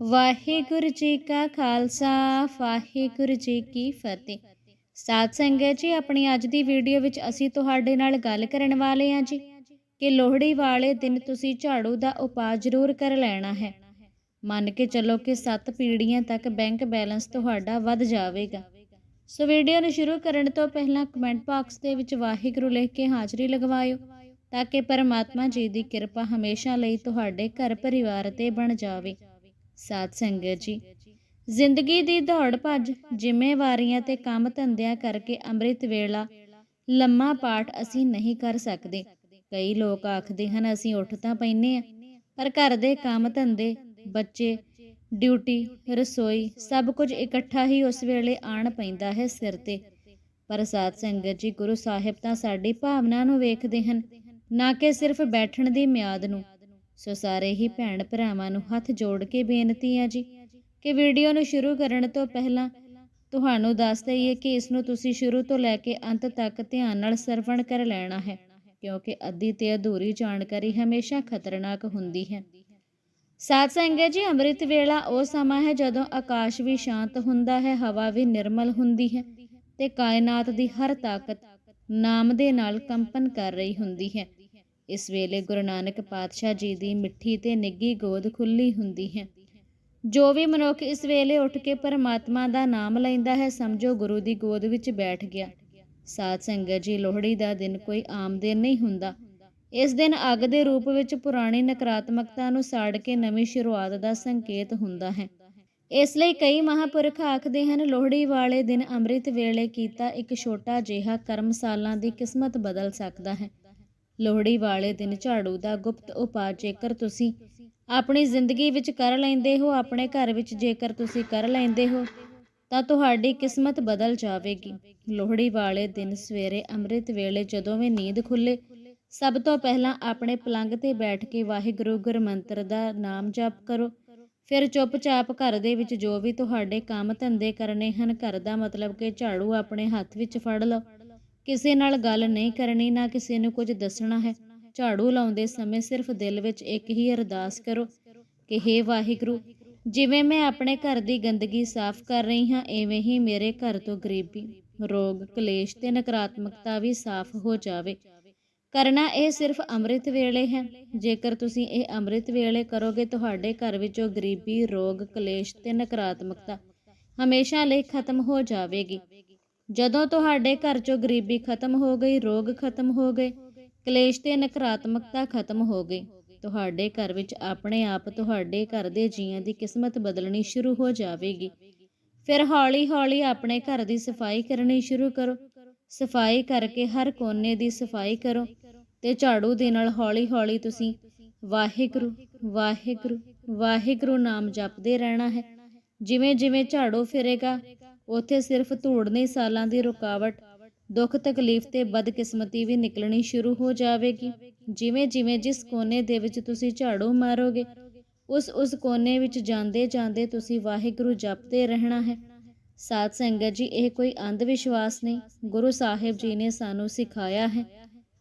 ਵਾਹਿਗੁਰੂ ਜੀ ਕਾ ਖਾਲਸਾ, ਵਾਹਿਗੁਰੂ ਜੀ ਕੀ ਫਤਿਹ। ਸਾਧ ਸੰਗਤ ਜੀ, ਆਪਣੀ ਅੱਜ ਦੀ ਵੀਡੀਓ ਵਿੱਚ ਅਸੀਂ ਤੁਹਾਡੇ ਨਾਲ ਗੱਲ ਕਰਨ ਵਾਲੇ ਹਾਂ ਜੀ ਕਿ ਲੋਹੜੀ ਵਾਲੇ ਦਿਨ ਤੁਸੀਂ ਝਾੜੂ ਦਾ ਉਪਾਅ ਜ਼ਰੂਰ ਕਰ ਲੈਣਾ ਹੈ। ਮੰਨ ਕੇ ਚੱਲੋ ਕਿ 7 ਪੀੜ੍ਹੀਆਂ ਤੱਕ ਬੈਂਕ ਬੈਲੈਂਸ ਤੁਹਾਡਾ ਵੱਧ ਜਾਵੇਗਾ। ਸੋ ਵੀਡੀਓ ਨੂੰ ਸ਼ੁਰੂ ਕਰਨ ਤੋਂ ਪਹਿਲਾਂ ਕਮੈਂਟ ਬਾਕਸ ਦੇ ਵਿੱਚ ਵਾਹਿਗੁਰੂ ਲਿਖ ਕੇ ਹਾਜ਼ਰੀ ਲਗਵਾਇਓ ਤਾਂ ਕਿ ਪਰਮਾਤਮਾ ਜੀ ਦੀ ਕਿਰਪਾ ਹਮੇਸ਼ਾ ਲਈ ਤੁਹਾਡੇ ਘਰ ਪਰਿਵਾਰ ਤੇ ਬਣ ਜਾਵੇ। ਸਾਧ ਸੰਗਤ ਜੀ। ਜ਼ਿੰਦਗੀ ਦੀ ਦੌੜ ਭੱਜ ਜ਼ਿੰਮੇਵਾਰੀਆਂ ਤੇ ਕੰਮ ਧੰਦਿਆਂ ਕਰਕੇ ਅੰਮ੍ਰਿਤ ਵੇਲਾ, ਲੰਮਾ ਪਾਠ ਅਸੀਂ ਨਹੀਂ ਕਰ ਸਕਦੇ। ਕਈ ਲੋਕ ਆਖਦੇ ਹਨ, ਅਸੀਂ ਉੱਠ ਤਾਂ ਪੈਨੇ ਆ ਪਰ ਘਰ ਦੇ ਕੰਮ ਧੰਦੇ, ਬੱਚੇ, ਡਿਊਟੀ, ਰਸੋਈ, ਸਭ ਕੁਝ ਇਕੱਠਾ ਹੀ ਉਸ ਵੇਲੇ ਆਣ ਪੈਂਦਾ ਹੈ ਸਿਰ ਤੇ। ਪਰ ਸਾਧ ਸੰਗਤ ਜੀ, ਗੁਰੂ ਸਾਹਿਬ ਤਾਂ ਸਾਡੀ ਭਾਵਨਾ ਨੂੰ ਵੇਖਦੇ ਹਨ, ਨਾ ਕਿ ਸਿਰਫ ਬੈਠਣ ਦੀ ਮਿਆਦ ਨੂੰ। ਸੋ ਸਾਰੇ ਹੀ ਭੈਣ ਭਰਾਵਾਂ ਨੂੰ ਹੱਥ ਜੋੜ ਕੇ ਬੇਨਤੀ ਹੈ ਜੀ ਕਿ ਵੀਡੀਓ ਨੂੰ ਸ਼ੁਰੂ ਕਰਨ ਤੋਂ ਪਹਿਲਾਂ ਤੁਹਾਨੂੰ ਦੱਸ ਦਈਏ ਕਿ ਇਸ ਨੂੰ ਤੁਸੀਂ ਸ਼ੁਰੂ ਤੋਂ ਲੈ ਕੇ ਅੰਤ ਤੱਕ ਧਿਆਨ ਨਾਲ ਸਰਵਣ ਕਰ ਲੈਣਾ ਹੈ, ਕਿਉਂਕਿ ਅੱਧੀ ਤੇ ਅਧੂਰੀ ਜਾਣਕਾਰੀ ਹਮੇਸ਼ਾ ਖਤਰਨਾਕ ਹੁੰਦੀ ਹੈ। ਸਾਧ ਸੰਗਤ ਜੀ, ਅੰਮ੍ਰਿਤ ਵੇਲਾ ਉਹ ਸਮਾਂ ਹੈ ਜਦੋਂ ਆਕਾਸ਼ ਵੀ ਸ਼ਾਂਤ ਹੁੰਦਾ ਹੈ, ਹਵਾ ਵੀ ਨਿਰਮਲ ਹੁੰਦੀ ਹੈ ਤੇ ਕਾਇਨਾਤ ਦੀ ਹਰ ਤਾਕਤ ਨਾਮ ਦੇ ਨਾਲ ਕੰਪਨ ਕਰ ਰਹੀ ਹੁੰਦੀ ਹੈ। ਇਸ ਵੇਲੇ ਗੁਰੂ ਨਾਨਕ ਪਾਤਸ਼ਾਹ ਜੀ ਦੀ ਮਿੱਠੀ ਤੇ ਨਿੱਗੀ ਗੋਦ ਖੁੱਲੀ ਹੁੰਦੀ ਹੈ। ਜੋ ਵੀ ਮਨੁੱਖ ਇਸ ਵੇਲੇ ਉੱਠ ਕੇ ਪਰਮਾਤਮਾ ਦਾ ਨਾਮ ਲੈਂਦਾ ਹੈ, ਸਮਝੋ ਗੁਰੂ ਦੀ ਗੋਦ ਵਿੱਚ ਬੈਠ ਗਿਆ। ਸਾਧ ਸੰਗਤ ਜੀ, ਲੋਹੜੀ ਦਾ ਦਿਨ ਕੋਈ ਆਮ ਦਿਨ ਨਹੀਂ ਹੁੰਦਾ। ਇਸ ਦਿਨ ਅੱਗ ਦੇ ਰੂਪ ਵਿੱਚ ਪੁਰਾਣੀ ਨਕਾਰਾਤਮਕਤਾ ਨੂੰ ਸਾੜ ਕੇ ਨਵੀਂ ਸ਼ੁਰੂਆਤ ਦਾ ਸੰਕੇਤ ਹੁੰਦਾ ਹੈ। ਇਸ ਲਈ ਕਈ ਮਹਾਪੁਰਖ ਆਖਦੇ ਹਨ, ਲੋਹੜੀ ਵਾਲੇ ਦਿਨ ਅੰਮ੍ਰਿਤ ਵੇਲੇ ਕੀਤਾ ਇੱਕ ਛੋਟਾ ਜਿਹਾ ਕਰਮ ਸਾਲਾਂ ਦੀ ਕਿਸਮਤ ਬਦਲ ਸਕਦਾ ਹੈ। ਲੋਹੜੀ ਵਾਲੇ ਦਿਨ ਝਾੜੂ ਦਾ ਗੁਪਤ ਉਪਾਅ ਜੇਕਰ ਤੁਸੀਂ ਆਪਣੀ ਜ਼ਿੰਦਗੀ ਵਿੱਚ ਕਰ ਲੈਂਦੇ ਹੋ, ਆਪਣੇ ਘਰ ਵਿੱਚ ਜੇਕਰ ਤੁਸੀਂ ਕਰ ਲੈਂਦੇ ਹੋ, ਤਾਂ ਤੁਹਾਡੀ ਕਿਸਮਤ ਬਦਲ ਜਾਵੇਗੀ। ਲੋਹੜੀ ਵਾਲੇ ਦਿਨ ਸਵੇਰੇ ਅੰਮ੍ਰਿਤ ਵੇਲੇ ਜਦੋਂ ਵੀ ਨੀਂਦ ਖੁੱਲੇ, ਸਭ ਤੋਂ ਪਹਿਲਾਂ ਆਪਣੇ ਪਲੰਗ ਤੇ ਬੈਠ ਕੇ ਵਾਹਿਗੁਰੂ ਗੁਰਮੰਤਰ ਦਾ ਨਾਮ ਜਪ ਕਰੋ। ਫਿਰ ਚੁੱਪਚਾਪ ਘਰ ਦੇ ਵਿੱਚ ਜੋ ਵੀ ਤੁਹਾਡੇ ਕੰਮ ਧੰਦੇ ਕਰਨੇ ਹਨ, ਘਰ ਦਾ ਮਤਲਬ ਕਿ ਝਾੜੂ ਆਪਣੇ ਹੱਥ ਵਿੱਚ ਫੜ ਲਓ। ਕਿਸੇ ਨਾਲ ਗੱਲ ਨਹੀਂ ਕਰਨੀ, ਨਾ ਕਿਸੇ ਨੂੰ ਕੁਝ ਦੱਸਣਾ ਹੈ। ਝਾੜੂ ਲਾਉਂਦੇ ਸਮੇਂ ਸਿਰਫ ਦਿਲ ਵਿੱਚ ਇੱਕ ਹੀ ਅਰਦਾਸ ਕਰੋ ਕਿ हे ਵਾਹਿਗੁਰੂ, ਜਿਵੇਂ ਮੈਂ ਆਪਣੇ ਘਰ ਦੀ ਗੰਦਗੀ ਸਾਫ਼ ਕਰ ਰਹੀ ਹਾਂ, ਐਵੇਂ ਹੀ ਮੇਰੇ ਘਰ ਤੋਂ ਗਰੀਬੀ, ਰੋਗ, ਕਲੇਸ਼ ਤੇ ਨਕਾਰਾਤਮਕਤਾ ਵੀ ਸਾਫ਼ ਹੋ ਜਾਵੇ। ਕਰਨਾ ਇਹ ਸਿਰਫ ਅੰਮ੍ਰਿਤ ਵੇਲੇ ਹੈ। ਜੇਕਰ ਤੁਸੀਂ ਇਹ ਅੰਮ੍ਰਿਤ ਵੇਲੇ ਕਰੋਗੇ, ਤੁਹਾਡੇ ਘਰ ਵਿੱਚੋਂ ਗਰੀਬੀ, ਰੋਗ, ਕਲੇਸ਼ ਤੇ ਨਕਾਰਾਤਮਕਤਾ ਹਮੇਸ਼ਾ ਲਈ ਖਤਮ ਹੋ ਜਾਵੇਗੀ। ਜਦੋਂ ਤੁਹਾਡੇ ਘਰ ਚੋਂ ਗਰੀਬੀ ਖਤਮ ਹੋ ਗਈ, ਰੋਗ ਖਤਮ ਹੋ ਗਏ, ਕਲੇਸ਼ ਤੇ ਨਕਾਰਾਤਮਕਤਾ ਖਤਮ ਹੋ ਗਈ, ਤੁਹਾਡੇ ਘਰ ਵਿੱਚ ਆਪਣੇ ਆਪ ਤੁਹਾਡੇ ਘਰ ਦੇ ਜੀਆਂ ਦੀ ਕਿਸਮਤ ਬਦਲਣੀ ਸ਼ੁਰੂ ਹੋ ਜਾਵੇਗੀ। ਫਿਰ ਹੌਲੀ-ਹੌਲੀ ਆਪਣੇ ਘਰ ਦੀ ਸਫ਼ਾਈ ਕਰਨੀ ਸ਼ੁਰੂ ਕਰੋ। ਸਫ਼ਾਈ ਕਰਕੇ ਹਰ ਕੋਨੇ ਦੀ ਸਫ਼ਾਈ ਕਰੋ ਤੇ ਝਾੜੂ ਦੇ ਨਾਲ ਹੌਲੀ-ਹੌਲੀ ਤੁਸੀਂ ਵਾਹਿਗੁਰੂ ਵਾਹਿਗੁਰੂ ਵਾਹਿਗੁਰੂ ਨਾਮ ਜਪਦੇ ਰਹਿਣਾ ਹੈ। ਜਿਵੇਂ-ਜਿਵੇਂ ਝਾੜੂ ਫਿਰੇਗਾ ਉੱਥੇ ਸਿਰਫ ਧੂੜ ਸਾਲਾਂ ਦੀ ਰੁਕਾਵਟ, ਦੁੱਖ ਤਕਲੀਫ ਤੇ ਬਦਕਿਸਮਤੀ ਵੀ ਨਿਕਲਣੀ ਸ਼ੁਰੂ ਹੋ ਜਾਵੇਗੀ। ਜਿਵੇਂ-ਜਿਵੇਂ ਜਿਸ ਕੋਨੇ ਦੇ ਵਿੱਚ ਤੁਸੀਂ ਝਾੜੂ ਮਾਰੋਗੇ, ਉਸ ਉਸ ਕੋਨੇ ਵਿੱਚ ਜਾਂਦੇ ਜਾਂਦੇ ਤੁਸੀਂ ਵਾਹਿਗੁਰੂ ਜਪਦੇ ਰਹਿਣਾ ਹੈ। ਸਾਧ ਸੰਗਤ ਜੀ, ਇਹ ਕੋਈ ਅੰਧ ਵਿਸ਼ਵਾਸ ਨਹੀਂ। ਗੁਰੂ ਸਾਹਿਬ ਜੀ ਨੇ ਸਾਨੂੰ ਸਿਖਾਇਆ ਹੈ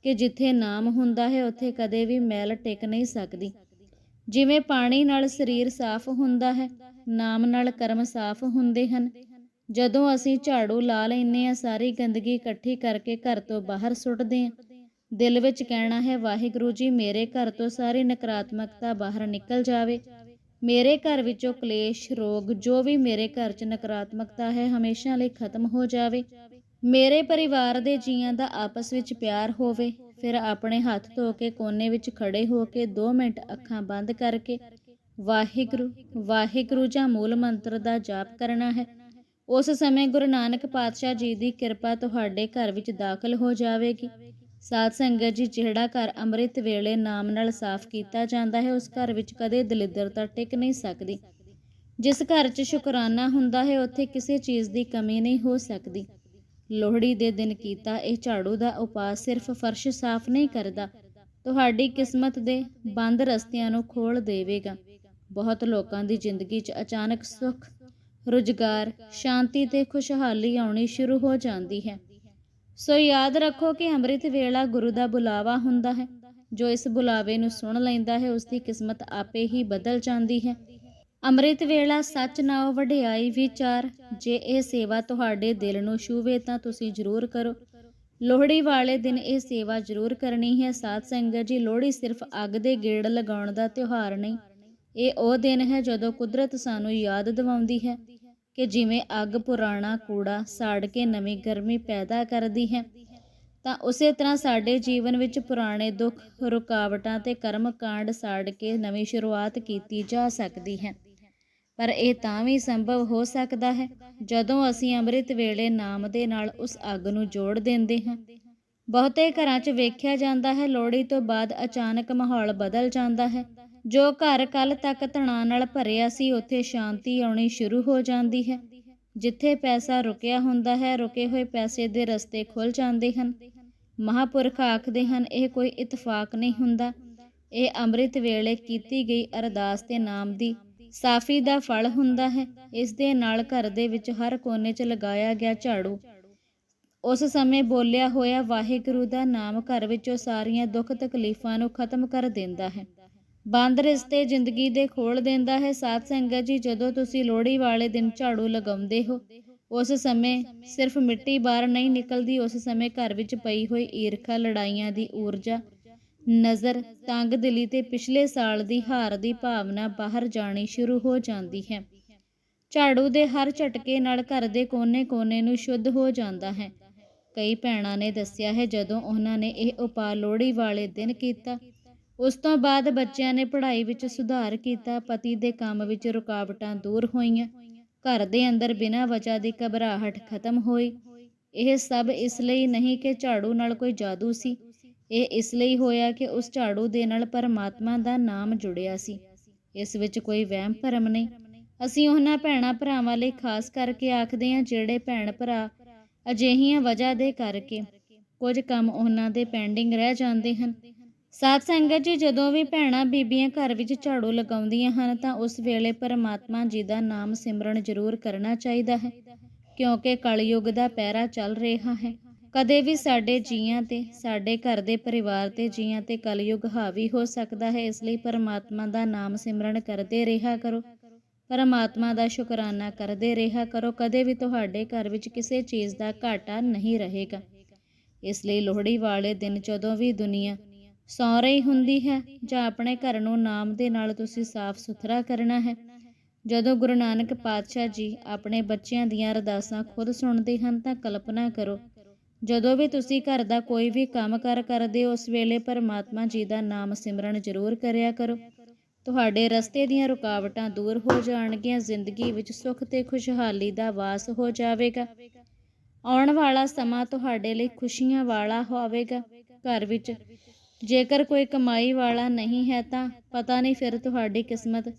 ਕਿ ਜਿੱਥੇ ਨਾਮ ਹੁੰਦਾ ਹੈ, ਉੱਥੇ ਕਦੇ ਵੀ ਮੈਲ ਟਿਕ ਨਹੀਂ ਸਕਦੀ। ਜਿਵੇਂ ਪਾਣੀ ਨਾਲ ਸਰੀਰ ਸਾਫ਼ ਹੁੰਦਾ ਹੈ, ਨਾਮ ਨਾਲ ਕਰਮ ਸਾਫ਼ ਹੁੰਦੇ ਹਨ। ਜਦੋਂ ਅਸੀਂ ਝਾੜੂ ਲਾ ਲੈਨੇ ਆ ਸਾਰੀ ਗੰਦਗੀ ਇਕੱਠੀ ਕਰਕੇ ਘਰ ਤੋਂ ਬਾਹਰ ਸੁੱਟਦੇ ਆ ਦਿਲ ਵਿੱਚ ਕਹਿਣਾ ਹੈ, ਵਾਹਿਗੁਰੂ ਜੀ, ਮੇਰੇ ਘਰ ਤੋਂ ਸਾਰੀ ਨਕਾਰਾਤਮਕਤਾ ਬਾਹਰ ਨਿਕਲ ਜਾਵੇ। ਮੇਰੇ ਘਰ ਵਿੱਚੋਂ ਕਲੇਸ਼, ਰੋਗ, ਜੋ ਵੀ ਮੇਰੇ ਘਰ 'ਚ ਨਕਾਰਾਤਮਕਤਾ ਹੈ, ਹਮੇਸ਼ਾ ਲਈ ਖਤਮ ਹੋ ਜਾਵੇ। ਮੇਰੇ ਪਰਿਵਾਰ ਦੇ ਜੀਆਂ ਦਾ ਆਪਸ ਵਿੱਚ ਪਿਆਰ ਹੋਵੇ। ਫਿਰ ਆਪਣੇ ਹੱਥ ਧੋ ਕੇ ਕੋਨੇ ਵਿੱਚ ਖੜੇ ਹੋ ਕੇ 2 ਮਿੰਟ ਅੱਖਾਂ ਬੰਦ ਕਰਕੇ ਵਾਹਿਗੁਰੂ ਵਾਹਿਗੁਰੂ ਜਾਂ ਮੂਲ ਮੰਤਰ ਦਾ ਜਾਪ ਕਰਨਾ ਹੈ। ਉਸ ਸਮੇਂ ਗੁਰੂ ਨਾਨਕ ਪਾਤਸ਼ਾਹ ਜੀ ਦੀ ਕਿਰਪਾ ਤੁਹਾਡੇ ਘਰ ਵਿੱਚ ਦਾਖਲ ਹੋ ਜਾਵੇਗੀ। ਸਾਧ ਸੰਗਤ ਜੀ, ਜਿਹੜਾ ਘਰ ਅੰਮ੍ਰਿਤ ਵੇਲੇ ਨਾਮ ਨਾਲ ਸਾਫ਼ ਕੀਤਾ ਜਾਂਦਾ ਹੈ, ਉਸ ਘਰ ਵਿੱਚ ਕਦੇ ਦਲਿੱਦਰਤਾ ਟਿਕ ਨਹੀਂ ਸਕਦੀ। ਜਿਸ ਘਰ 'ਚ ਸ਼ੁਕਰਾਨਾ ਹੁੰਦਾ ਹੈ, ਉੱਥੇ ਕਿਸੇ ਚੀਜ਼ ਦੀ ਕਮੀ ਨਹੀਂ ਹੋ ਸਕਦੀ। ਲੋਹੜੀ ਦੇ ਦਿਨ ਕੀਤਾ ਇਹ ਝਾੜੂ ਦਾ ਉਪਾਅ ਸਿਰਫ ਫਰਸ਼ ਸਾਫ਼ ਨਹੀਂ ਕਰਦਾ। ਤੁਹਾਡੀ ਕਿਸਮਤ ਦੇ ਬੰਦ ਰਸਤਿਆਂ ਨੂੰ ਖੋਲ ਦੇਵੇਗਾ। ਬਹੁਤ ਲੋਕਾਂ ਦੀ ਜ਼ਿੰਦਗੀ 'ਚ ਅਚਾਨਕ ਸੁੱਖ ਰੁਜ਼ਗਾਰ, ਸ਼ਾਂਤੀ ਤੇ ਖੁਸ਼ਹਾਲੀ ਆਉਣੀ ਸ਼ੁਰੂ ਹੋ ਜਾਂਦੀ ਹੈ। ਸੋ ਯਾਦ ਰੱਖੋ ਕਿ ਅੰਮ੍ਰਿਤ ਵੇਲਾ ਗੁਰੂ ਦਾ ਬੁਲਾਵਾ ਹੁੰਦਾ ਹੈ। ਜੋ ਇਸ ਬੁਲਾਵੇ ਨੂੰ ਸੁਣ ਲੈਂਦਾ ਹੈ, ਉਸ ਦੀ ਕਿਸਮਤ ਆਪੇ ਹੀ ਬਦਲ ਜਾਂਦੀ ਹੈ। ਅੰਮ੍ਰਿਤ ਵੇਲਾ ਸੱਚ ਨਾਉ ਵਡਿਆਈ ਵਿਚਾਰ, ਜੇ ਇਹ ਸੇਵਾ ਤੁਹਾਡੇ ਦਿਲ ਨੂੰ ਛੂਵੇ ਤਾਂ ਤੁਸੀਂ ਜ਼ਰੂਰ ਕਰੋ। ਲੋਹੜੀ ਵਾਲੇ ਦਿਨ ਇਹ ਸੇਵਾ ਜ਼ਰੂਰ ਕਰਨੀ ਹੈ। ਸਾਧ ਸੰਗਤ ਜੀ, ਲੋਹੜੀ ਸਿਰਫ ਅੱਗ ਦੇ ਗੇੜ ਲਗਾਉਣ ਦਾ ਤਿਉਹਾਰ ਨਹੀਂ। ਇਹ ਉਹ ਦਿਨ ਹੈ ਜਦੋਂ ਕੁਦਰਤ ਸਾਨੂੰ ਯਾਦ ਦਿਵਾਉਂਦੀ ਹੈ। ਕਿ ਜਿਵੇਂ ਅੱਗ ਪੁਰਾਣਾ ਕੂੜਾ ਸਾੜ ਕੇ ਨਵੀਂ ਗਰਮੀ ਪੈਦਾ ਕਰਦੀ ਹੈ, ਤਾਂ ਉਸੇ ਤਰ੍ਹਾਂ ਸਾਡੇ ਜੀਵਨ ਵਿੱਚ ਪੁਰਾਣੇ ਦੁੱਖ, ਰੁਕਾਵਟਾਂ ਤੇ ਕਰਮ ਕਾਂਡ ਸਾੜ ਕੇ ਨਵੀਂ ਸ਼ੁਰੂਆਤ ਕੀਤੀ ਜਾ ਸਕਦੀ ਹੈ। ਪਰ ਇਹ ਤਾਂ ਵੀ ਸੰਭਵ ਹੋ ਸਕਦਾ ਹੈ, ਜਦੋਂ ਅਸੀਂ ਅੰਮ੍ਰਿਤ ਵੇਲੇ ਨਾਮ ਦੇ ਨਾਲ ਉਸ ਅੱਗ ਨੂੰ ਜੋੜ ਦਿੰਦੇ ਹਾਂ। ਬਹੁਤੇ ਘਰਾਂ 'ਚ ਵੇਖਿਆ ਜਾਂਦਾ ਹੈ, ਲੋਹੜੀ ਤੋਂ ਬਾਅਦ ਅਚਾਨਕ ਮਾਹੌਲ ਬਦਲ ਜਾਂਦਾ ਹੈ। ਜੋ ਘਰ ਕੱਲ ਤੱਕ ਤਣਾਅ ਨਾਲ ਭਰਿਆ ਸੀ, ਉੱਥੇ ਸ਼ਾਂਤੀ ਆਉਣੀ ਸ਼ੁਰੂ ਹੋ ਜਾਂਦੀ ਹੈ। ਜਿੱਥੇ ਪੈਸਾ ਰੁਕਿਆ ਹੁੰਦਾ ਹੈ, ਰੁਕੇ ਹੋਏ ਪੈਸੇ ਦੇ ਰਸਤੇ ਖੁੱਲ ਜਾਂਦੇ ਹਨ। ਮਹਾਪੁਰਖ ਆਖਦੇ ਹਨ, ਇਹ ਕੋਈ ਇਤਫਾਕ ਨਹੀਂ ਹੁੰਦਾ। ਇਹ ਅੰਮ੍ਰਿਤ ਵੇਲੇ ਕੀਤੀ ਗਈ ਅਰਦਾਸ ਤੇ ਨਾਮ ਦੀ ਸਾਫੀ ਦਾ ਫਲ ਹੁੰਦਾ ਹੈ। ਇਸ ਦੇ ਨਾਲ ਘਰ ਦੇ ਵਿੱਚ ਹਰ ਕੋਨੇ 'ਚ ਲਗਾਇਆ ਗਿਆ ਝਾੜੂ। ਉਸ ਸਮੇਂ ਬੋਲਿਆ ਹੋਇਆ ਵਾਹਿਗੁਰੂ ਦਾ ਨਾਮ ਘਰ ਵਿੱਚੋਂ ਸਾਰੀਆਂ ਦੁੱਖ ਤਕਲੀਫਾਂ ਨੂੰ ਖਤਮ ਕਰ ਦਿੰਦਾ ਹੈ। ਬੰਦ ਰਿਸ਼ਤੇ ਜ਼ਿੰਦਗੀ ਦੇ ਖੋਲ ਦਿੰਦਾ ਹੈ। ਸਾਧ ਸੰਗਤ ਜੀ, ਜਦੋਂ ਤੁਸੀਂ ਲੋਹੜੀ ਵਾਲੇ ਦਿਨ ਝਾੜੂ ਲਗਾਉਂਦੇ ਹੋ, ਉਸ ਸਮੇਂ ਸਿਰਫ ਮਿੱਟੀ ਬਾਹਰ ਨਹੀਂ ਨਿਕਲਦੀ, ਉਸ ਸਮੇਂ ਘਰ ਵਿੱਚ ਪਈ ਹੋਈ ਈਰਖਾ, ਲੜਾਈਆਂ ਦੀ ਊਰਜਾ, ਨਜ਼ਰ, ਤੰਗ ਦਿਲੀ ਤੇ ਪਿਛਲੇ ਸਾਲ ਦੀ ਹਾਰ ਦੀ ਭਾਵਨਾ ਬਾਹਰ ਜਾਣੀ ਸ਼ੁਰੂ ਹੋ ਜਾਂਦੀ ਹੈ। ਝਾੜੂ ਦੇ ਹਰ ਝਟਕੇ ਨਾਲ ਘਰ ਦੇ ਕੋਨੇ-ਕੋਨੇ ਨੂੰ ਸ਼ੁੱਧ ਹੋ ਜਾਂਦਾ ਹੈ। ਕਈ ਭੈਣਾਂ ਨੇ ਦੱਸਿਆ ਹੈ, ਜਦੋਂ ਉਹਨਾਂ ਨੇ ਇਹ ਉਪਾਅ ਲੋਹੜੀ ਵਾਲੇ ਦਿਨ ਕੀਤਾ ਉਸ ਤੋਂ ਬਾਅਦ ਬੱਚਿਆਂ ਨੇ ਪੜ੍ਹਾਈ ਵਿੱਚ ਸੁਧਾਰ ਕੀਤਾ, ਪਤੀ ਦੇ ਕੰਮ ਵਿੱਚ ਰੁਕਾਵਟਾਂ ਦੂਰ ਹੋਈਆਂ। ਘਰ ਦੇ ਅੰਦਰ ਬਿਨਾਂ ਵਜ੍ਹਾ ਦੀ ਘਬਰਾਹਟ ਖਤਮ ਹੋਈ। ਇਹ ਸਭ ਇਸ ਲਈ ਨਹੀਂ ਕਿ ਝਾੜੂ ਨਾਲ ਕੋਈ ਜਾਦੂ ਸੀ। ਇਹ ਇਸ ਲਈ ਹੋਇਆ ਕਿ ਉਸ ਝਾੜੂ ਦੇ ਨਾਲ ਪਰਮਾਤਮਾ ਦਾ ਨਾਮ ਜੁੜਿਆ ਸੀ। ਇਸ ਵਿੱਚ ਕੋਈ ਵਹਿਮ ਭਰਮ ਨਹੀਂ। ਅਸੀਂ ਉਹਨਾਂ ਭੈਣਾਂ ਭਰਾਵਾਂ ਲਈ ਖਾਸ ਕਰਕੇ ਆਖਦੇ ਹਾਂ ਜਿਹੜੇ ਭੈਣ ਭਰਾ ਅਜਿਹੀਆਂ ਵਜ੍ਹਾ ਦੇ ਕਰਕੇ ਕੁਝ ਕੰਮ ਉਹਨਾਂ ਦੇ ਪੈਂਡਿੰਗ ਰਹਿ ਜਾਂਦੇ ਹਨ। ਸਾਧ ਸੰਗਤ ਜੀ, ਜਦੋਂ ਵੀ ਭੈਣਾਂ ਬੀਬੀਆਂ ਘਰ ਵਿੱਚ ਝਾੜੂ ਲਗਾਉਂਦੀਆਂ ਹਨ, ਤਾਂ ਉਸ ਵੇਲੇ ਪਰਮਾਤਮਾ ਜੀ ਦਾ ਨਾਮ ਸਿਮਰਨ ਜ਼ਰੂਰ ਕਰਨਾ ਚਾਹੀਦਾ ਹੈ, ਕਿਉਂਕਿ ਕਲਯੁਗ ਦਾ ਪਹਿਰਾ ਚੱਲ ਰਿਹਾ ਹੈ। ਕਦੇ ਵੀ ਸਾਡੇ ਜੀਆਂ ਤੇ, ਸਾਡੇ ਘਰ ਦੇ ਪਰਿਵਾਰ ਤੇ ਜੀਆਂ ਤੇ ਕਲਯੁਗ ਹਾਵੀ ਹੋ ਸਕਦਾ ਹੈ, ਇਸ ਲਈ ਪਰਮਾਤਮਾ ਦਾ ਨਾਮ ਸਿਮਰਨ ਕਰਦੇ ਰਿਹਾ ਕਰੋ। ਪਰਮਾਤਮਾ ਦਾ ਸ਼ੁਕਰਾਨਾ ਕਰਦੇ ਰਿਹਾ ਕਰੋ, ਕਦੇ ਵੀ ਤੁਹਾਡੇ ਘਰ ਵਿੱਚ ਕਿਸੇ ਚੀਜ਼ ਦਾ ਘਾਟਾ ਨਹੀਂ ਰਹੇਗਾ। ਇਸ ਲਈ ਲੋਹੜੀ ਵਾਲੇ ਦਿਨ ਜਦੋਂ ਵੀ ਦੁਨੀਆ ਸੌ ਰਹੀ ਹੁੰਦੀ ਹੈ, ਜਾਂ ਆਪਣੇ ਘਰ ਨੂੰ ਨਾਮ ਦੇ ਨਾਲ ਤੁਸੀਂ ਸਾਫ਼ ਸੁਥਰਾ ਕਰਨਾ ਹੈ। ਜਦੋਂ ਗੁਰੂ ਨਾਨਕ ਪਾਤਸ਼ਾਹ ਜੀ ਆਪਣੇ ਬੱਚਿਆਂ ਦੀਆਂ ਅਰਦਾਸਾਂ ਖੁਦ ਸੁਣਦੇ ਹਨ, ਤਾਂ ਕਲਪਨਾ ਕਰੋ, ਜਦੋਂ ਵੀ ਤੁਸੀਂ ਘਰ ਦਾ ਕੋਈ ਵੀ ਕੰਮ ਕਰਦੇ ਹੋ, ਉਸ ਵੇਲੇ ਪਰਮਾਤਮਾ ਜੀ ਦਾ ਨਾਮ ਸਿਮਰਨ ਜ਼ਰੂਰ ਕਰਿਆ ਕਰੋ। ਤੁਹਾਡੇ ਰਸਤੇ ਦੀਆਂ ਰੁਕਾਵਟਾਂ ਦੂਰ ਹੋ ਜਾਣਗੀਆਂ, ਜ਼ਿੰਦਗੀ ਵਿੱਚ ਸੁੱਖ ਤੇ ਖੁਸ਼ਹਾਲੀ ਦਾ ਵਾਸ ਹੋ ਜਾਵੇਗਾ। ਆਉਣ ਵਾਲਾ ਸਮਾਂ ਤੁਹਾਡੇ ਲਈ ਖੁਸ਼ੀਆਂ ਵਾਲਾ ਹੋਵੇਗਾ। ਘਰ ਵਿੱਚ ਜੇਕਰ ਕੋਈ ਕਮਾਈ ਵਾਲਾ ਨਹੀਂ ਹੈ ਤਾਂ ਪਤਾ ਨਹੀਂ ਫਿਰ ਤੁਹਾਡੀ ਕਿਸਮਤ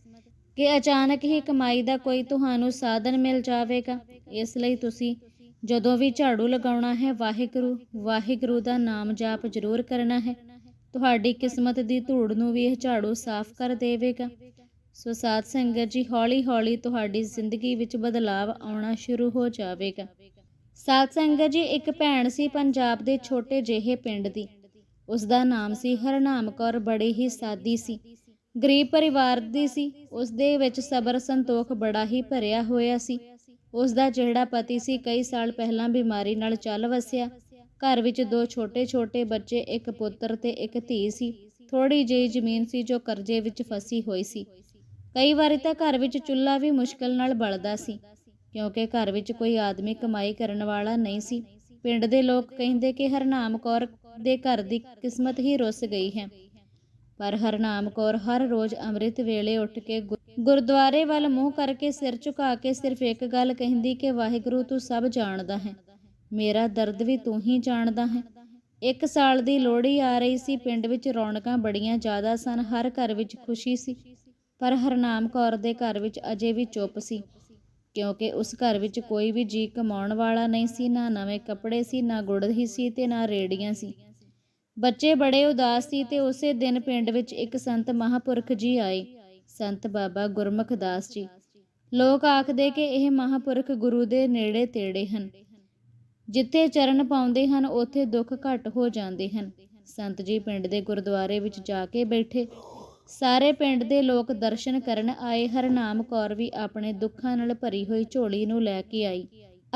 ਕਿ ਅਚਾਨਕ ਹੀ ਕਮਾਈ ਦਾ ਕੋਈ ਤੁਹਾਨੂੰ ਸਾਧਨ ਮਿਲ ਜਾਵੇਗਾ। ਇਸ ਲਈ ਤੁਸੀਂ ਜਦੋਂ ਵੀ ਝਾੜੂ ਲਗਾਉਣਾ ਹੈ, ਵਾਹਿਗੁਰੂ ਵਾਹਿਗੁਰੂ ਦਾ ਨਾਮ ਜਾਪ ਜ਼ਰੂਰ ਕਰਨਾ ਹੈ। ਤੁਹਾਡੀ ਕਿਸਮਤ ਦੀ ਧੂੜ ਨੂੰ ਵੀ ਇਹ ਝਾੜੂ ਸਾਫ਼ ਕਰ ਦੇਵੇਗਾ। ਸੋ ਸਾਧ ਸੰਗਤ ਜੀ ਹੌਲੀ ਹੌਲੀ ਤੁਹਾਡੀ ਜ਼ਿੰਦਗੀ ਵਿੱਚ ਬਦਲਾਵ ਆਉਣਾ ਸ਼ੁਰੂ ਹੋ ਜਾਵੇਗਾ। ਸਾਧ ਸੰਗਤ ਜੀ, ਇੱਕ ਭੈਣ ਸੀ ਪੰਜਾਬ ਦੇ ਛੋਟੇ ਜਿਹੇ ਪਿੰਡ ਦੀ। ਉਸ ਦਾ ਨਾਮ ਸੀ ਹਰਨਾਮ ਕੌਰ, ਬੜੀ ਹੀ ਸਾਦੀ ਸੀ। ਗਰੀਬ ਪਰਿਵਾਰ ਦੀ ਸੀ। ਉਸ ਦੇ ਵਿੱਚ ਸਬਰ ਸੰਤੋਖ ਬੜਾ ਹੀ ਭਰਿਆ ਹੋਇਆ ਸੀ। ਉਸ ਦਾ ਜਿਹੜਾ ਪਤੀ ਸੀ ਕਈ ਸਾਲ ਪਹਿਲਾਂ ਬਿਮਾਰੀ ਨਾਲ ਚੱਲ ਵਸਿਆ। ਘਰ ਵਿੱਚ ਦੋ ਛੋਟੇ-ਛੋਟੇ ਬੱਚੇ, ਇੱਕ ਪੁੱਤਰ ਤੇ ਇੱਕ ਧੀ ਸੀ। ਥੋੜੀ ਜਿਹੀ ਜ਼ਮੀਨ ਸੀ ਜੋ ਕਰਜ਼ੇ ਵਿੱਚ ਫਸੀ ਹੋਈ ਸੀ। ਕਈ ਵਾਰੀ ਤਾਂ ਘਰ ਵਿੱਚ ਚੁੱਲ੍ਹਾ ਵੀ ਮੁਸ਼ਕਲ ਨਾਲ ਬਲਦਾ ਸੀ, ਕਿਉਂਕਿ ਘਰ ਵਿੱਚ ਕੋਈ ਆਦਮੀ ਕਮਾਈ ਕਰਨ ਵਾਲਾ ਨਹੀਂ ਸੀ। ਪਿੰਡ ਦੇ ਲੋਕ ਕਹਿੰਦੇ ਕਿ ਹਰਨਾਮ ਕੌਰ ਦੇ ਘਰ ਦੀ ਕਿਸਮਤ ਹੀ ਰੁੱਸ ਗਈ ਹੈ। ਪਰ ਹਰਨਾਮ ਕੌਰ ਹਰ ਰੋਜ਼ ਅੰਮ੍ਰਿਤ ਵੇਲੇ ਉੱਠ ਕੇ ਗੁਰਦੁਆਰੇ ਵੱਲ ਮੂੰਹ ਕਰਕੇ ਸਿਰ ਝੁਕਾ ਕੇ ਸਿਰਫ ਇੱਕ ਗੱਲ ਕਹਿੰਦੀ ਕਿ ਵਾਹਿਗੁਰੂ ਤੂੰ ਸਭ ਜਾਣਦਾ ਹੈ। ਮੇਰਾ ਦਰਦ ਵੀ ਤੂੰ ਹੀ ਜਾਣਦਾ ਹੈ। ਇੱਕ ਸਾਲ ਦੀ ਲੋਹੜੀ ਆ ਰਹੀ ਸੀ, ਪਿੰਡ ਵਿੱਚ ਰੌਣਕਾਂ ਬੜੀਆਂ ਜ਼ਿਆਦਾ ਸਨ, ਹਰ ਘਰ ਵਿੱਚ ਖੁਸ਼ੀ ਸੀ। ਪਰ ਹਰਨਾਮ ਕੌਰ ਦੇ ਘਰ ਵਿੱਚ ਅਜੇ ਵੀ ਚੁੱਪ ਸੀ। ਕਿਉਂਕਿ ਉਸ ਘਰ ਵਿੱਚ ਕੋਈ ਵੀ ਜੀ ਕਮਾਉਣ ਵਾਲਾ ਨਹੀਂ ਸੀ, ਨਾ ਨਵੇਂ ਕੱਪੜੇ ਸੀ, ਨਾ ਗੁੜ ਹੀ ਸੀ ਤੇ ਨਾ ਰੇੜੀਆਂ ਸੀ। ਬੱਚੇ ਬੜੇ ਉਦਾਸ ਸੀ ਤੇ ਉਸੇ ਦਿਨ ਪਿੰਡ ਵਿੱਚ ਇੱਕ ਸੰਤ ਮਹਾਪੁਰਖ ਜੀ ਆਏ। ਸੰਤ ਬਾਬਾ ਗੁਰਮੁਖ ਦਾਸ ਜੀ। ਲੋਕ ਆਖਦੇ ਕਿ ਇਹ ਮਹਾਪੁਰਖ ਗੁਰੂ ਦੇ ਨੇੜੇ ਤੇੜੇ ਹਨ। ਜਿੱਥੇ ਚਰਨ ਪਾਉਂਦੇ ਹਨ, ਉੱਥੇ ਦੁੱਖ ਘਟ ਹੋ ਜਾਂਦੇ ਹਨ। ਸੰਤ ਜੀ ਪਿੰਡ ਦੇ ਗੁਰਦੁਆਰੇ ਵਿੱਚ ਜਾ ਕੇ ਬੈਠੇ। ਸਾਰੇ ਪਿੰਡ ਦੇ ਲੋਕ ਦਰਸ਼ਨ ਕਰਨ ਆਏ। ਹਰਨਾਮ ਕੌਰ ਵੀ ਆਪਣੇ ਦੁੱਖਾਂ ਨਾਲ ਭਰੀ ਹੋਈ ਝੋਲੀ ਨੂੰ ਲੈ ਕੇ ਆਈ।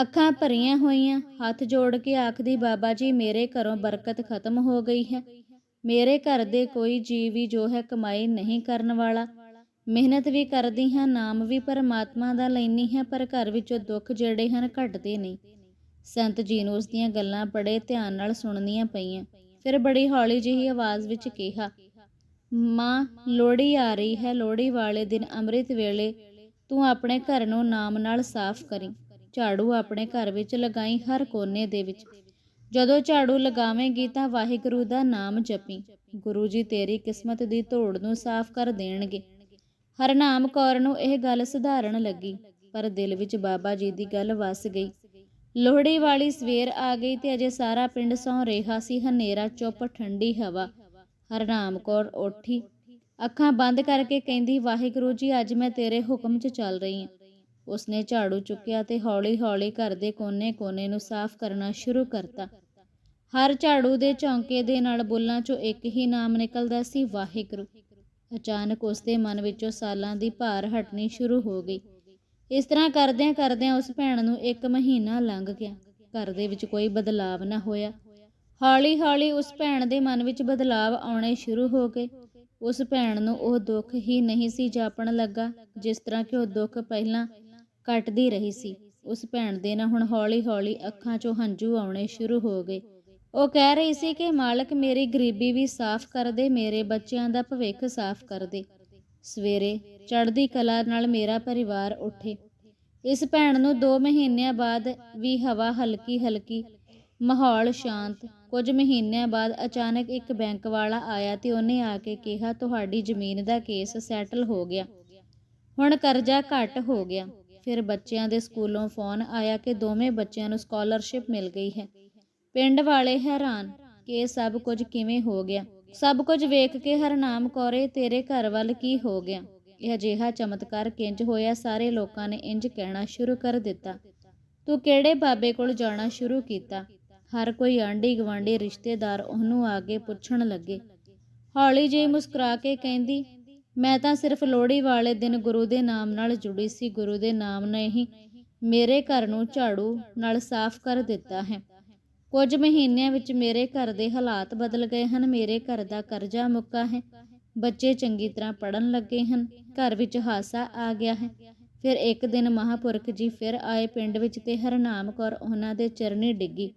ਅੱਖਾਂ ਭਰੀਆਂ ਹੋਈਆਂ, ਹੱਥ ਜੋੜ ਕੇ ਆਖਦੀ, ਬਾਬਾ ਜੀ, ਮੇਰੇ ਘਰੋਂ ਬਰਕਤ ਖਤਮ ਹੋ ਗਈ ਹੈ। ਮੇਰੇ ਘਰ ਦੇ ਕੋਈ ਜੀਵ ਵੀ ਜੋ ਹੈ ਕਮਾਈ ਨਹੀਂ ਕਰਨ ਵਾਲਾ। ਮਿਹਨਤ ਵੀ ਕਰਦੀ ਹਾਂ, ਨਾਮ ਵੀ ਪਰਮਾਤਮਾ ਦਾ ਲੈਣੀ ਹੈ, ਪਰ ਘਰ ਵਿੱਚੋਂ ਦੁੱਖ ਜਿਹੜੇ ਹਨ ਘਟਦੇ ਨਹੀਂ। ਸੰਤ ਜੀ ਨੂੰ ਉਸ ਦੀਆਂ ਗੱਲਾਂ ਬੜੇ ਧਿਆਨ ਨਾਲ ਸੁਣਨੀਆਂ ਪਈਆਂ। ਫਿਰ ਬੜੀ ਹੌਲੀ ਜਿਹੀ ਆਵਾਜ਼ ਵਿੱਚ ਕਿਹਾ ਮਾਂ ਲੋੜੀ ਆ ਰਹੀ ਹੈ। ਲੋੜੀ ਵਾਲੇ ਦਿਨ ਅੰਮ੍ਰਿਤ ਵੇਲੇ ਤੂੰ ਆਪਣੇ ਘਰ ਨੂੰ ਨਾਮ ਨਾਲ ਸਾਫ਼ ਕਰੀ। ਝਾੜੂ ਆਪਣੇ ਘਰ ਵਿੱਚ ਲਗਾਈ ਹਰ ਕੋਨੇ ਦੇ ਵਿੱਚ। ਜਦੋਂ ਝਾੜੂ ਲਗਾਵੇਂਗੀ ਤਾਂ ਵਾਹਿਗੁਰੂ ਦਾ ਨਾਮ ਜਪੀ। ਗੁਰੂ ਜੀ ਤੇਰੀ ਕਿਸਮਤ ਦੀ ਧੋੜ ਨੂੰ ਸਾਫ਼ ਕਰ ਦੇਣਗੇ। ਹਰਨਾਮ ਕੌਰ ਨੂੰ ਇਹ ਗੱਲ ਸਧਾਰਨ ਲੱਗੀ, ਪਰ ਦਿਲ ਵਿੱਚ ਬਾਬਾ ਜੀ ਦੀ ਗੱਲ ਵਸ ਗਈ। ਲੋਹੜੀ ਵਾਲੀ ਸਵੇਰ ਆ ਗਈ ਤੇ ਅਜੇ ਸਾਰਾ ਪਿੰਡ ਸੌਂ ਰਿਹਾ ਸੀ। ਹਨੇਰਾ ਚੁੱਪ ਠੰਡੀ ਹਵਾ ਹਰਨਾਮ ਕੌਰ ਉੱਠੀ ਅੱਖਾਂ ਬੰਦ ਕਰਕੇ ਕਹਿੰਦੀ, ਵਾਹਿਗੁਰੂ ਜੀ, ਅੱਜ ਮੈਂ ਤੇਰੇ ਹੁਕਮ 'ਚ ਚੱਲ ਰਹੀ ਹਾਂ ਉਸਨੇ ਝਾੜੂ ਚੁੱਕਿਆ ਤੇ ਹੌਲੀ-ਹੌਲੀ ਘਰ ਦੇ ਕੋਨੇ-ਕੋਨੇ ਨੂੰ ਸਾਫ਼ ਕਰਨਾ ਸ਼ੁਰੂ ਕਰਤਾ। ਹਰ ਝਾੜੂ ਦੇ ਚੌਂਕੇ ਦੇ ਨਾਲ ਬੁੱਲਾਂ 'ਚੋਂ ਇੱਕ ਹੀ ਨਾਮ ਨਿਕਲਦਾ ਸੀ, ਵਾਹਿਗੁਰੂ। ਅਚਾਨਕ ਉਸਦੇ ਮਨ ਵਿੱਚੋਂ ਸਾਲਾਂ ਦੀ ਭਾਰ ਹਟਣੀ ਸ਼ੁਰੂ ਹੋ ਗਈ। ਇਸ ਤਰ੍ਹਾਂ ਕਰਦਿਆਂ ਕਰਦਿਆਂ ਉਸ ਭੈਣ ਨੂੰ ਇੱਕ ਮਹੀਨਾ ਲੰਘ ਗਿਆ। ਘਰ ਦੇ ਵਿੱਚ ਕੋਈ ਬਦਲਾਵ ਨਾ ਹੋਇਆ। ਹੌਲੀ-ਹੌਲੀ ਉਸ ਭੈਣ ਦੇ ਮਨ ਵਿੱਚ ਬਦਲਾਵ ਆਉਣੇ ਸ਼ੁਰੂ ਹੋ ਗਏ। ਉਸ ਭੈਣ ਨੂੰ ਉਹ ਦੁੱਖ ਹੀ ਨਹੀਂ ਸੀ ਜਾਪਣ ਲੱਗਾ, ਜਿਸ ਤਰ੍ਹਾਂ ਕਿ ਉਹ ਦੁੱਖ ਪਹਿਲਾਂ ਕੱਟਦੀ ਰਹੀ ਸੀ। ਉਸ ਭੈਣ ਦੇ ਨਾਲ ਹੁਣ ਹੌਲੀ-ਹੌਲੀ ਅੱਖਾਂ 'ਚੋਂ ਹੰਝੂ ਆਉਣੇ ਸ਼ੁਰੂ ਹੋ ਗਏ। ਉਹ ਕਹਿ ਰਹੀ ਸੀ ਕਿ, ਮਾਲਕ, ਮੇਰੀ ਗਰੀਬੀ ਵੀ ਸਾਫ਼ ਕਰ ਦੇ, ਮੇਰੇ ਬੱਚਿਆਂ ਦਾ ਭਵਿੱਖ ਸਾਫ਼ ਕਰ ਦੇ। ਸਵੇਰੇ ਚੜ੍ਹਦੀ ਕਲਾ ਨਾਲ ਮੇਰਾ ਪਰਿਵਾਰ ਉੱਠੇ। ਇਸ ਭੈਣ ਨੂੰ 2 ਮਹੀਨਿਆਂ ਬਾਅਦ ਵੀ ਹਵਾ ਹਲਕੀ ਹਲਕੀ ਮਾਹੌਲ ਸ਼ਾਂਤ। ਕੁਝ ਮਹੀਨਿਆਂ ਬਾਅਦ ਅਚਾਨਕ ਇੱਕ ਬੈਂਕ ਵਾਲਾ ਆਇਆ ਤੇ ਉਹਨੇ ਆ ਕੇ ਕਿਹਾ, ਤੁਹਾਡੀ ਜ਼ਮੀਨ ਦਾ ਕੇਸ ਸੈਟਲ ਹੋ ਗਿਆ। ਹੁਣ ਕਰਜ਼ਾ ਘੱਟ ਹੋ ਗਿਆ। ਫਿਰ ਬੱਚਿਆਂ ਦੇ ਸਕੂਲੋਂ ਫੋਨ ਆਇਆ ਕਿ ਦੋਵੇਂ ਬੱਚਿਆਂ ਨੂੰ ਸਕਾਲਰਸ਼ਿਪ ਮਿਲ ਗਈ ਹੈ। ਪਿੰਡ ਵਾਲੇ ਹੈਰਾਨ ਕਿ ਇਹ ਸਭ ਕੁਝ ਕਿਵੇਂ ਹੋ ਗਿਆ। ਸਭ ਕੁਝ ਵੇਖ ਕੇ ਹਰਨਾਮ ਕੌਰੇ, ਤੇਰੇ ਘਰ ਵੱਲ ਕੀ ਹੋ ਗਿਆ? ਇਹ ਅਜਿਹਾ ਚਮਤਕਾਰ ਕਿੰਜ ਹੋਇਆ, ਸਾਰੇ ਲੋਕਾਂ ਨੇ ਇੰਜ ਕਹਿਣਾ ਸ਼ੁਰੂ ਕਰ ਦਿੱਤਾ। ਤੂੰ ਕਿਹੜੇ ਬਾਬੇ ਕੋਲ ਜਾਣਾ ਸ਼ੁਰੂ ਕੀਤਾ? ਹਰ ਕੋਈ ਆਂਢੀ ਗਵਾਂਢੀ ਰਿਸ਼ਤੇਦਾਰ ਉਹਨੂੰ ਆ ਕੇ ਪੁੱਛਣ ਲੱਗੇ। ਹੌਲੀ ਜਿਹੀ ਮੁਸਕਰਾ ਕੇ ਕਹਿੰਦੀ, ਮੈਂ ਤਾਂ ਸਿਰਫ ਲੋਹੜੀ ਵਾਲੇ ਦਿਨ ਗੁਰੂ ਦੇ ਨਾਮ ਨਾਲ ਜੁੜੀ ਸੀ। ਗੁਰੂ ਦੇ ਨਾਮ ਨੇ ਹੀ ਮੇਰੇ ਘਰ ਨੂੰ ਝਾੜੂ ਨਾਲ ਸਾਫ਼ ਕਰ ਦਿੱਤਾ ਹੈ। ਕੁਝ ਮਹੀਨਿਆਂ ਵਿੱਚ ਮੇਰੇ ਘਰ ਦੇ ਹਾਲਾਤ ਬਦਲ ਗਏ ਹਨ। ਮੇਰੇ ਘਰ ਦਾ ਕਰਜ਼ਾ ਮੁੱਕਾ ਹੈ। ਬੱਚੇ ਚੰਗੀ ਤਰ੍ਹਾਂ ਪੜਨ ਲੱਗੇ ਹਨ। ਘਰ ਵਿੱਚ ਹਾਸਾ ਆ ਗਿਆ ਹੈ। ਫਿਰ ਇੱਕ ਦਿਨ ਮਹਾਪੁਰਖ ਜੀ ਫਿਰ ਆਏ ਪਿੰਡ ਵਿੱਚ ਤੇ ਹਰਨਾਮ ਕੌਰ ਉਹਨਾਂ ਦੇ ਚਰਨੀ ਡਿੱਗੀ।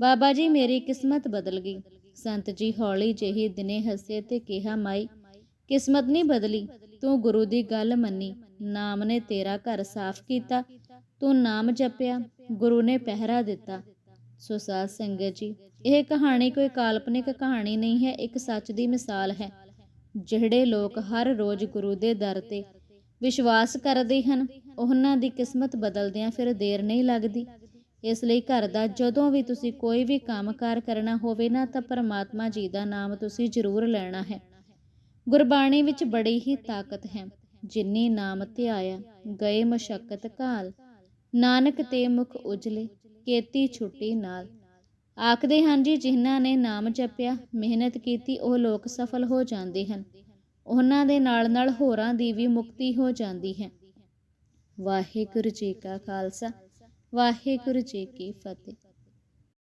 ਬਾਬਾ ਜੀ, ਮੇਰੀ ਕਿਸਮਤ ਬਦਲ ਗਈ। ਸੰਤ ਜੀ, ਹੌਲੀ ਜਿਹੀ ਦਿਨੇ ਹੱਸੇ ਤੇ ਕਿਹਾ, ਮਾਈ, ਕਿਸਮਤ ਨਹੀਂ ਬਦਲੀ, ਤੂੰ ਗੁਰੂ ਦੀ ਗੱਲ ਮੰਨੀ। ਨਾਮ ਨੇ ਤੇਰਾ ਘਰ ਸਾਫ਼ ਕੀਤਾ, ਤੂੰ ਨਾਮ ਜਪਿਆ, ਗੁਰੂ ਨੇ ਪਹਿਰਾ ਦਿੱਤਾ। ਸੋ ਸਾਧ ਸੰਗਤ ਜੀ, ਇਹ ਕਹਾਣੀ ਕੋਈ ਕਾਲਪਨਿਕ ਕਹਾਣੀ ਨਹੀਂ ਹੈ, ਇੱਕ ਸੱਚ ਦੀ ਮਿਸਾਲ ਹੈ। ਜਿਹੜੇ ਲੋਕ ਹਰ ਰੋਜ਼ ਗੁਰੂ ਦੇ ਦਰ ਤੇ ਵਿਸ਼ਵਾਸ ਕਰਦੇ ਹਨ, ਉਹਨਾਂ ਦੀ ਕਿਸਮਤ ਬਦਲਦਿਆਂ ਫਿਰ ਦੇਰ ਨਹੀਂ ਲੱਗਦੀ। ਇਸ ਲਈ ਘਰ ਦਾ ਜਦੋਂ ਵੀ ਤੁਸੀਂ ਕੋਈ ਵੀ ਕੰਮਕਾਰ ਕਰਨਾ ਹੋਵੇ ਨਾ, ਤਾਂ ਪਰਮਾਤਮਾ ਜੀ ਦਾ ਨਾਮ ਤੁਸੀਂ ਜ਼ਰੂਰ ਲੈਣਾ ਹੈ। ਗੁਰਬਾਣੀ ਵਿੱਚ ਬੜੀ ਹੀ ਤਾਕਤ ਹੈ। ਜਿਨੀ ਨਾਮ ਧਿਆਇਆ, ਗਏ ਮਸ਼ਕਤ ਕਾਲ ਨਾਨਕ ਤੇ ਮੁਖ ਉਜਲੇ, ਕੇਤੀ ਛੁੱਟੀ ਨਾਲ। ਆਖਦੇ ਹਨ ਜੀ, ਜਿਨ੍ਹਾਂ ਨੇ ਨਾਮ ਜਪਿਆ, ਮਿਹਨਤ ਕੀਤੀ, ਉਹ ਲੋਕ ਸਫਲ ਹੋ ਜਾਂਦੇ ਹਨ। ਉਹਨਾਂ ਦੇ ਨਾਲ ਨਾਲ ਹੋਰਾਂ ਦੀ ਵੀ ਮੁਕਤੀ ਹੋ ਜਾਂਦੀ ਹੈ। ਵਾਹਿਗੁਰੂ ਜੀ ਕਾ ਖਾਲਸਾ। ਵਾਹਿਗੁਰੂ ਜੀ ਕੀ ਫਤਿਹ।